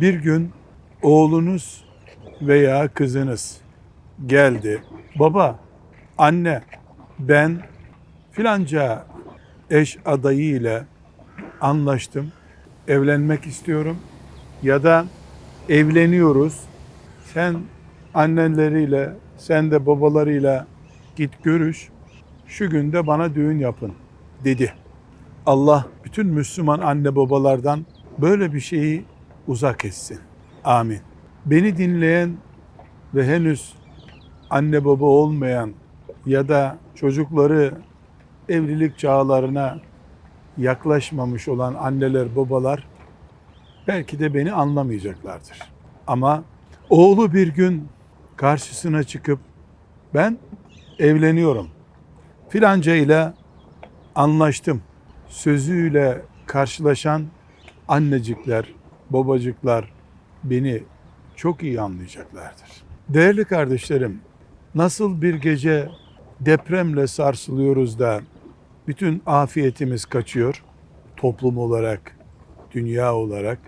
Bir gün oğlunuz veya kızınız geldi. Baba, anne, ben filanca eş adayı ile anlaştım. Evlenmek istiyorum ya da evleniyoruz. Sen anneleriyle, sen de babalarıyla git görüş. Şu günde bana düğün yapın dedi. Allah bütün Müslüman anne babalardan böyle bir şeyi uzak etsin. Amin. Beni dinleyen ve henüz anne baba olmayan ya da çocukları evlilik çağlarına yaklaşmamış olan anneler babalar belki de beni anlamayacaklardır. Ama oğlu bir gün karşısına çıkıp ben evleniyorum. Filanca ile anlaştım. Sözüyle karşılaşan annecikler, babacıklar beni çok iyi anlayacaklardır. Değerli kardeşlerim, nasıl bir gece depremle sarsılıyoruz da bütün afiyetimiz kaçıyor toplum olarak, dünya olarak.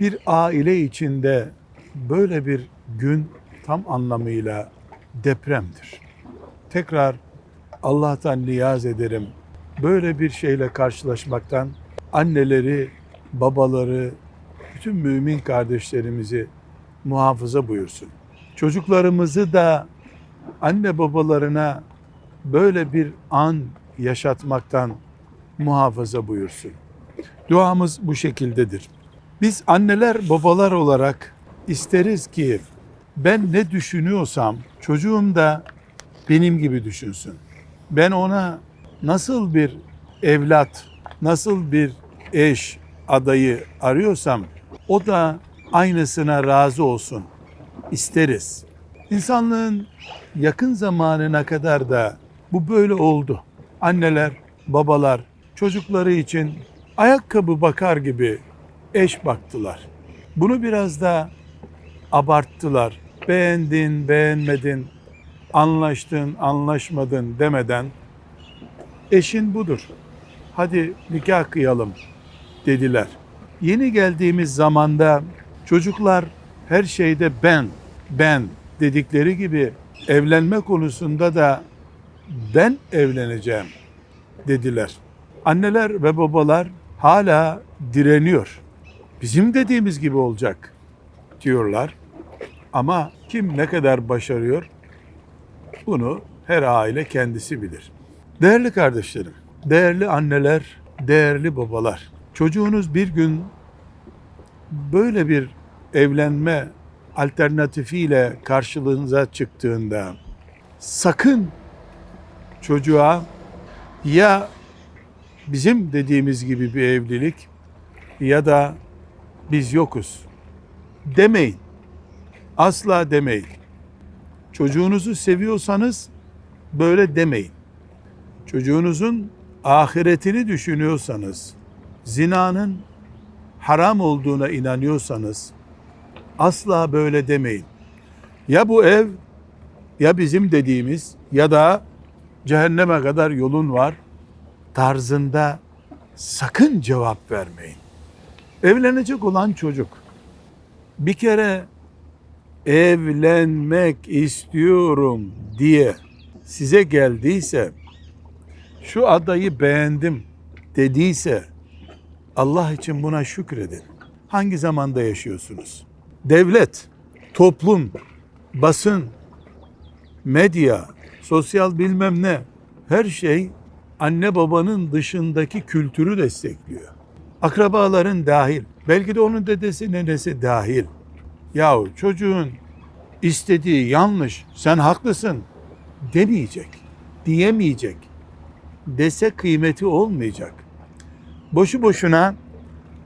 Bir aile içinde böyle bir gün tam anlamıyla depremdir. Tekrar Allah'tan niyaz ederim. Böyle bir şeyle karşılaşmaktan anneleri, babaları, bütün mümin kardeşlerimizi muhafaza buyursun. Çocuklarımızı da anne babalarına böyle bir an yaşatmaktan muhafaza buyursun. Duamız bu şekildedir. Biz anneler babalar olarak isteriz ki ben ne düşünüyorsam çocuğum da benim gibi düşünsün. Ben ona nasıl bir evlat, nasıl bir eş adayı arıyorsam o da aynısına razı olsun isteriz. İnsanlığın yakın zamanına kadar da bu böyle oldu. Anneler, babalar çocukları için ayakkabı bakar gibi eş baktılar. Bunu biraz da abarttılar. Beğendin, beğenmedin, anlaştın, anlaşmadın demeden eşin budur. Hadi nikah kıyalım dediler. Yeni geldiğimiz zamanda çocuklar her şeyde ben, ben dedikleri gibi evlenme konusunda da ben evleneceğim dediler. Anneler ve babalar hala direniyor. Bizim dediğimiz gibi olacak diyorlar. Ama kim ne kadar başarıyor bunu her aile kendisi bilir. Değerli kardeşlerim, değerli anneler, değerli babalar. Çocuğunuz bir gün böyle bir evlenme alternatifiyle karşılığınıza çıktığında sakın çocuğa ya bizim dediğimiz gibi bir evlilik ya da biz yokuz demeyin. Asla demeyin. Çocuğunuzu seviyorsanız böyle demeyin. Çocuğunuzun ahiretini düşünüyorsanız, zinanın haram olduğuna inanıyorsanız asla böyle demeyin. Ya bu ev ya bizim dediğimiz ya da cehenneme kadar yolun var tarzında sakın cevap vermeyin. Evlenecek olan çocuk bir kere evlenmek istiyorum diye size geldiyse şu adayı beğendim dediyse Allah için buna şükredin. Hangi zamanda yaşıyorsunuz? Devlet, toplum, basın, medya, sosyal bilmem ne her şey anne babanın dışındaki kültürü destekliyor. Akrabaların dahil, belki de onun dedesi nenesi dahil. Yahu çocuğun istediği yanlış, sen haklısın demeyecek, diyemeyecek. Dese kıymeti olmayacak. Boşu boşuna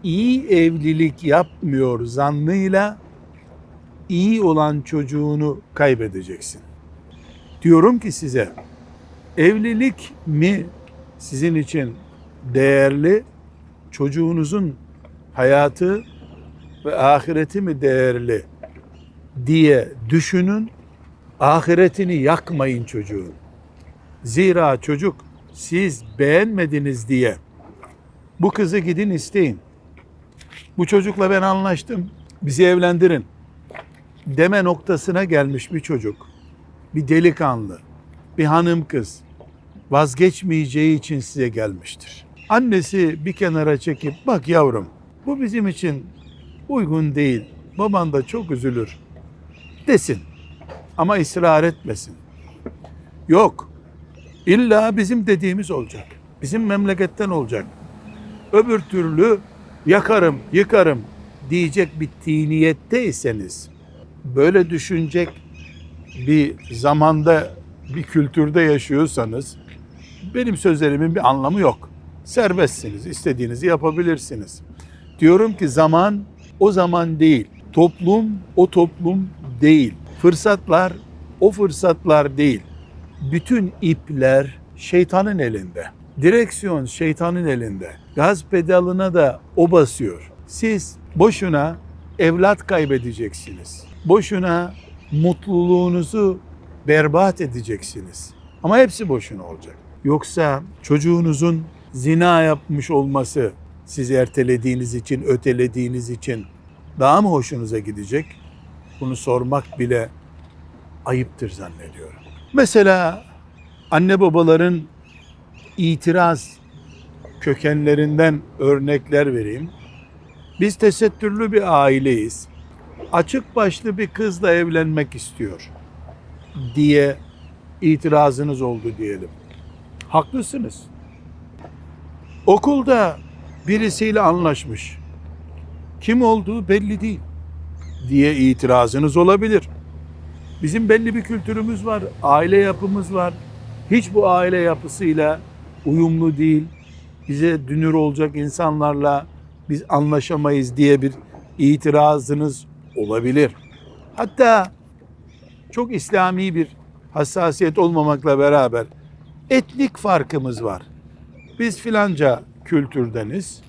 iyi evlilik yapmıyor zannıyla iyi olan çocuğunu kaybedeceksin. Diyorum ki size evlilik mi sizin için değerli, çocuğunuzun hayatı ve ahireti mi değerli diye düşünün. Ahiretini yakmayın çocuğun. Zira çocuk siz beğenmediniz diye bu kızı gidin isteyin. Bu çocukla ben anlaştım. Bizi evlendirin deme noktasına gelmiş bir çocuk. Bir delikanlı, bir hanım kız vazgeçmeyeceği için size gelmiştir. Annesi bir kenara çekip bak yavrum bu bizim için uygun değil. Baban da çok üzülür desin. Ama ısrar etmesin. Yok. İlla bizim dediğimiz olacak. Bizim memleketten olacak. Öbür türlü yakarım, yıkarım diyecek bir tiniyetteyseniz, böyle düşünecek bir zamanda, bir kültürde yaşıyorsanız, benim sözlerimin bir anlamı yok. Serbestsiniz, istediğinizi yapabilirsiniz. Diyorum ki zaman o zaman değil, toplum o toplum değil, fırsatlar o fırsatlar değil. Bütün ipler şeytanın elinde. Direksiyon şeytanın elinde. Gaz pedalına da o basıyor. Siz boşuna evlat kaybedeceksiniz. Boşuna mutluluğunuzu berbat edeceksiniz. Ama hepsi boşuna olacak. Yoksa çocuğunuzun zina yapmış olması sizi ertelediğiniz için, ötelediğiniz için daha mı hoşunuza gidecek? Bunu sormak bile ayıptır zannediyorum. Mesela anne babaların itiraz kökenlerinden örnekler vereyim. Biz tesettürlü bir aileyiz. Açık başlı bir kızla evlenmek istiyor diye itirazınız oldu diyelim. Haklısınız. Okulda birisiyle anlaşmış. Kim olduğu belli değil diye itirazınız olabilir. Bizim belli bir kültürümüz var, aile yapımız var. Hiç bu aile yapısıyla uyumlu değil. Bize dünür olacak insanlarla biz anlaşamayız diye bir itirazınız olabilir. Hatta çok İslami bir hassasiyet olmamakla beraber etnik farkımız var. Biz filanca kültürdeniz.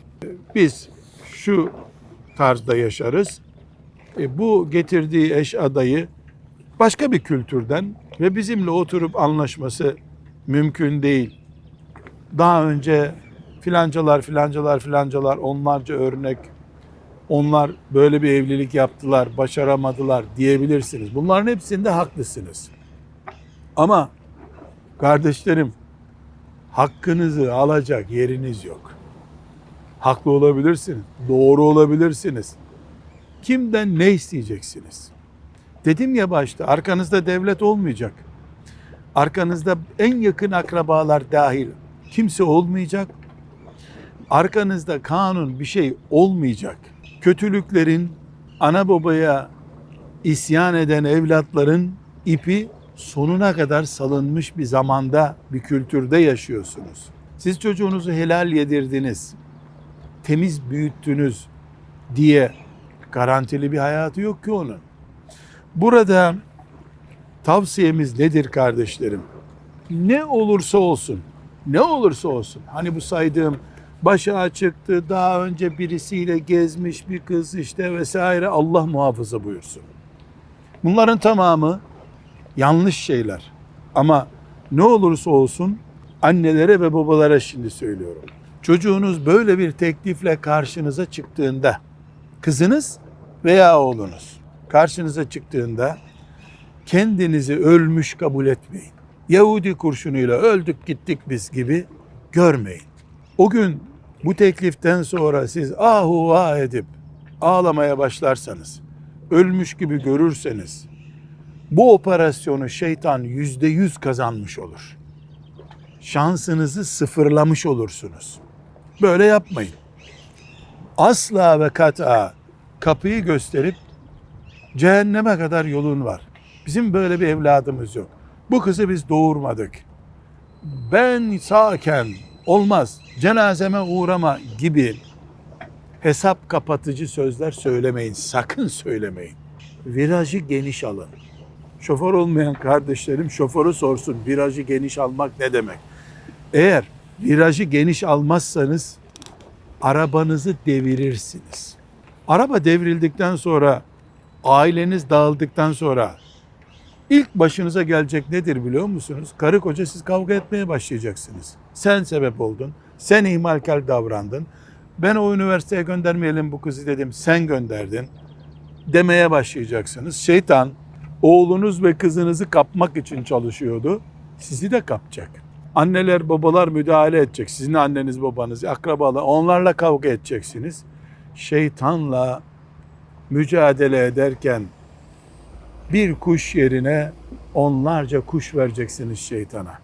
Biz şu tarzda yaşarız. E, bu getirdiği eş adayı başka bir kültürden ve bizimle oturup anlaşması mümkün değil. Daha önce filancalar filancalar filancalar onlarca örnek onlar böyle bir evlilik yaptılar, başaramadılar diyebilirsiniz. Bunların hepsinde haklısınız. Ama kardeşlerim hakkınızı alacak yeriniz yok. Haklı olabilirsiniz, doğru olabilirsiniz. Kimden ne isteyeceksiniz? Dedim ya başta arkanızda devlet olmayacak. Arkanızda en yakın akrabalar dahil kimse olmayacak. Arkanızda kanun bir şey olmayacak. Kötülüklerin ana babaya isyan eden evlatların ipi sonuna kadar salınmış bir zamanda, bir kültürde yaşıyorsunuz. Siz çocuğunuzu helal yedirdiniz, temiz büyüttünüz diye garantili bir hayatı yok ki onun. Burada tavsiyemiz nedir kardeşlerim? Ne olursa olsun, ne olursa olsun. Hani bu saydığım başa çıktı, daha önce birisiyle gezmiş bir kız işte vesaire Allah muhafaza buyursun. Bunların tamamı yanlış şeyler. Ama ne olursa olsun annelere ve babalara şimdi söylüyorum. Çocuğunuz böyle bir teklifle karşınıza çıktığında kızınız veya oğlunuz karşınıza çıktığında kendinizi ölmüş kabul etmeyin. Yahudi kurşunuyla öldük gittik biz gibi görmeyin. O gün bu tekliften sonra siz ahu ah edip ağlamaya başlarsanız, ölmüş gibi görürseniz, bu operasyonu şeytan yüzde yüz kazanmış olur. Şansınızı sıfırlamış olursunuz. Böyle yapmayın. Asla ve kata kapıyı gösterip cehenneme kadar yolun var. Bizim böyle bir evladımız yok. Bu kızı biz doğurmadık. Ben sağken olmaz, cenazeme uğrama gibi hesap kapatıcı sözler söylemeyin. Sakın söylemeyin. Virajı geniş alın. Şoför olmayan kardeşlerim şoförü sorsun virajı geniş almak ne demek? Eğer virajı geniş almazsanız arabanızı devirirsiniz. Araba devrildikten sonra aileniz dağıldıktan sonra ilk başınıza gelecek nedir biliyor musunuz? Karı koca siz kavga etmeye başlayacaksınız. Sen sebep oldun. Sen ihmalkar davrandın. Ben o üniversiteye göndermeyelim bu kızı dedim. Sen gönderdin. demeye başlayacaksınız. Şeytan oğlunuz ve kızınızı kapmak için çalışıyordu. Sizi de kapacak. Anneler babalar müdahale edecek. Sizin anneniz babanız, akrabalar onlarla kavga edeceksiniz. Şeytanla mücadele ederken bir kuş yerine onlarca kuş vereceksiniz şeytana.